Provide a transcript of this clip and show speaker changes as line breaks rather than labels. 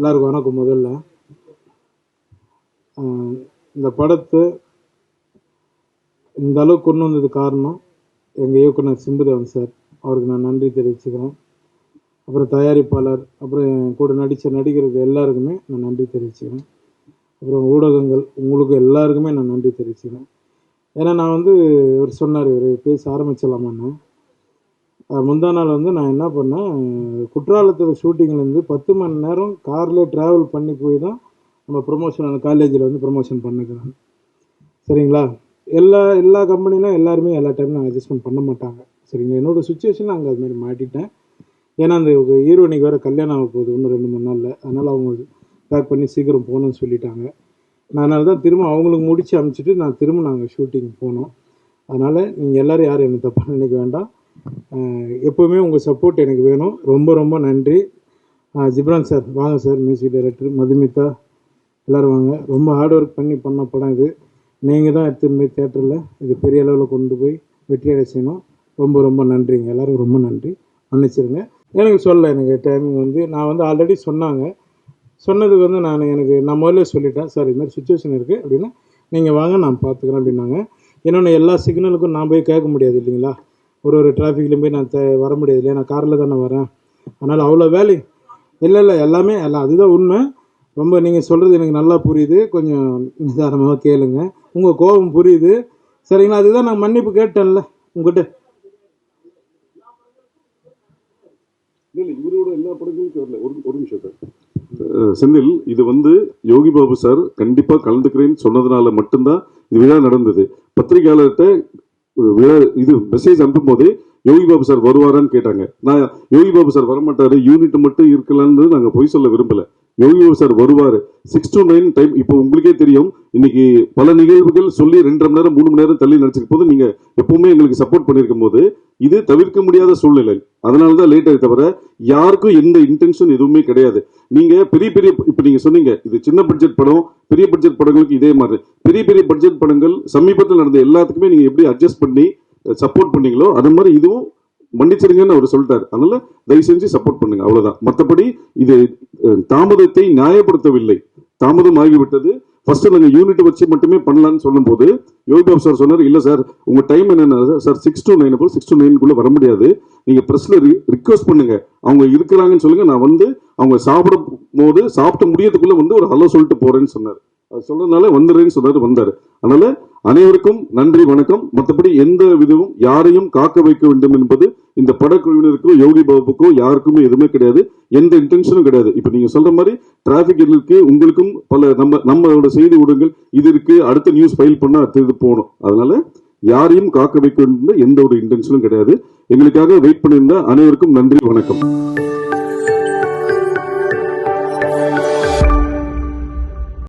எல்லாருக்கும் வணக்கம் முதல்ல. இந்த படத்தை இந்த அளவுக்கு கொண்டு வந்தது காரணம் எங்கள் இயக்குனர் சிம்புதேவன் சார். அவருக்கு நான் நன்றி தெரிவிச்சுக்கிறேன். அப்புறம் தயாரிப்பாளர் அப்புறம் என் கூட நடித்த நடிகர்கள் எல்லாருக்குமே நான் நன்றி தெரிவிச்சுக்கிறேன். அப்புறம் ஊடகங்கள் உங்களுக்கு எல்லாருக்குமே நான் நன்றி தெரிவிச்சுக்கிறேன். ஏன்னா நான் வந்து இவர் சொன்னார் இவர் பேச ஆரம்பிச்சலாமான்னு முந்தா நாள் வந்து நான் என்ன பண்ணேன் குற்றாலத்தில் ஷூட்டிங்லேருந்து பத்து மணி நேரம் காரில் ட்ராவல் பண்ணி போய் தான் நம்ம ப்ரொமோஷன் அந்த காலேஜில் வந்து ப்ரொமோஷன் பண்ணிக்கிறேன் சரிங்களா? எல்லா எல்லா கம்பெனிலாம் எல்லாருமே எல்லா டைமும் அட்ஜஸ்ட்மெண்ட் பண்ண மாட்டாங்க. சரிங்களா? என்னோட சுச்சுவேஷன் அங்கே அதுமாரி மாட்டிட்டேன். ஏன்னா அந்த ஈரோனிக்கு வேறு கல்யாணம் ஆக போகுது இன்னும் ரெண்டு மூணு நாளில். அதனால் அவங்க பேக் பண்ணி சீக்கிரம் போகணும்னு சொல்லிட்டாங்க. நான் அதனால தான் திரும்ப அவங்களுக்கு முடிச்சு அனுப்பிச்சிட்டு நான் திரும்ப நாங்கள் ஷூட்டிங் போனோம். அதனால் நீங்கள் எல்லோரும் யாரும் எனக்கு தப்பாக நினைக்க வேண்டாம். எப்போவுமே உங்கள் சப்போர்ட் எனக்கு வேணும். ரொம்ப ரொம்ப நன்றி. ஜிப்ரான் சார் வாங்க சார் மியூசிக் டைரக்டர் மதுமிதா. எல்லோரும் வாங்க. ரொம்ப ஹார்ட் ஒர்க் பண்ணி பண்ண படம் இது. நீங்கள் தான் எடுத்துன்னு போய் தேட்டரில் இது பெரிய அளவில் கொண்டு போய் வெற்றியடை செய்யணும். ரொம்ப ரொம்ப நன்றிங்க. எல்லோரும் ரொம்ப நன்றி. மன்னிச்சிருங்க. எனக்கு சொல்ல எனக்கு டைமிங் வந்து நான் வந்து ஆல்ரெடி சொன்னாங்க. சொன்னதுக்கு வந்து நான் எனக்கு நான் முதல்ல சொல்லிட்டேன். சார் இது மாதிரி சுச்சுவேஷன் இருக்குது அப்படின்னா நீங்கள் வாங்க நான் பார்த்துக்கிறேன் அப்படின்னாங்க. இன்னொன்று எல்லா சிக்னலுக்கும் நான் போய் கேட்க முடியாது இல்லைங்களா? ஒரு ஒரு டிராஃபிக்லையும் போய் நான் வர முடியாது இல்லையா? நான் காரில் தானே வரேன். அதனால் அவ்வளோ வேலை. இல்லை இல்லை எல்லாமே எல்லாம் அதுதான் உண்மை. ரொம்ப நீங்கள் சொல்கிறது எனக்கு நல்லா புரியுது. கொஞ்சம் நிதானமாக கேளுங்க. உங்கள் கோபம் புரியுது. சரிங்களா? அதுதான் நான் மன்னிப்பு கேட்டேன்ல உங்ககிட்ட.
ஒரு நிமிஷம் செந்தில் இது வந்து யோகி பாபு சார் கண்டிப்பா கலந்துக்கிறேன்னு சொன்னதுனால மட்டும்தான் இது விழா நடந்தது. பத்திரிகையாளர்கிட்ட இது மெசேஜ் அனுப்பும்போது யோகி பாபு சார் வருவாரான்னு கேட்டாங்க. நான் யோகி பாபு சார் வரமாட்டாரு யூனிட் மட்டும் இருக்கலாம்னு நாங்க பொய் சொல்ல விரும்பல. யோகி பாபு சார் வருவாரு. சிக்ஸ் டு நைன் டைம் இப்போ உங்களுக்கே தெரியும் இன்னைக்கு பல நிகழ்வுகள் சொல்லி ரெண்டரை மணி நேரம் மூணு மணி நேரம் தள்ளி நடிச்சிருக்கும் போது நீங்க எப்பவுமே எங்களுக்கு சப்போர்ட் பண்ணிருக்கும் போது இது தவிர்க்க முடியாத சூழ்நிலை. அதனால தான் லேட் ஆகி தவிர யாருக்கும் எந்த இன்டென்ஷன் எதுவுமே கிடையாது. நீங்க பெரிய பெரிய இப்ப நீங்க சொன்னீங்க இது சின்ன பட்ஜெட் படம் பெரிய பட்ஜெட் படங்களுக்கு இதே மாதிரி. பெரிய பெரிய பட்ஜெட் படங்கள் சமீபத்தில் நடந்த எல்லாத்துக்குமே நீங்க எப்படி அட்ஜஸ்ட் பண்ணி சப்போர்ட் பண்ணீங்களோ அது மாதிரி இதுவும் மன்னிச்சிருங்கன்னு அவர் சொல்லிட்டாரு. அதனால தயவு செஞ்சு சப்போர்ட் பண்ணுங்க அவ்வளவுதான். மற்றபடி இது தாமதத்தை நியாயப்படுத்தவில்லை. தாமதமாகிவிட்டது. ஃபர்ஸ்ட் நாங்கள் யூனிட் வச்சு மட்டுமே பண்ணலான்னு சொல்லும்போது யோகி பாபு சார் சொன்னார் இல்லை சார் உங்கள் டைம் என்னென்ன சார் சிக்ஸ் டு நைன் போல் சிக்ஸ் டு நைனுக்குள்ளே வர முடியாது. நீங்கள் பிரஸ்ல ரிக்வஸ்ட் பண்ணுங்க. அவங்க இருக்கிறாங்கன்னு சொல்லுங்க நான் வந்து அவங்க சாப்பிடும் போது சாப்பிட்டு முடியறதுக்குள்ளே வந்து ஒரு ஹலோ சொல்லிட்டு போறேன்னு சொன்னார். அது சொல்றதுனால வந்துடுறேன்னு சொன்னார் வந்தார். அதனால அனைவருக்கும் நன்றி வணக்கம். மற்றபடி எந்த விதமும் யாரையும் காக்க வைக்க வேண்டும் என்பது இந்த படக்குழுவினருக்கோ யோகி பாபுக்கோ யாருக்குமே எதுவுமே கிடையாது. எந்த இன்டென்ஷனும் கிடையாது. இப்ப நீங்க சொல்ற மாதிரி டிராஃபிக் இருக்கு உங்களுக்கும் பல நம்ம நம்மளோட செய்தி ஊடகங்கள் இது இருக்கு அடுத்த நியூஸ் ஃபைல் பண்ணா அடுத்த இது போகணும். அதனால யாரையும் காக்க வைக்க வேண்டும் எந்த ஒரு இன்டென்ஷனும் கிடையாது. எங்களுக்காக வெயிட் பண்ணியிருந்த அனைவருக்கும் நன்றி வணக்கம்.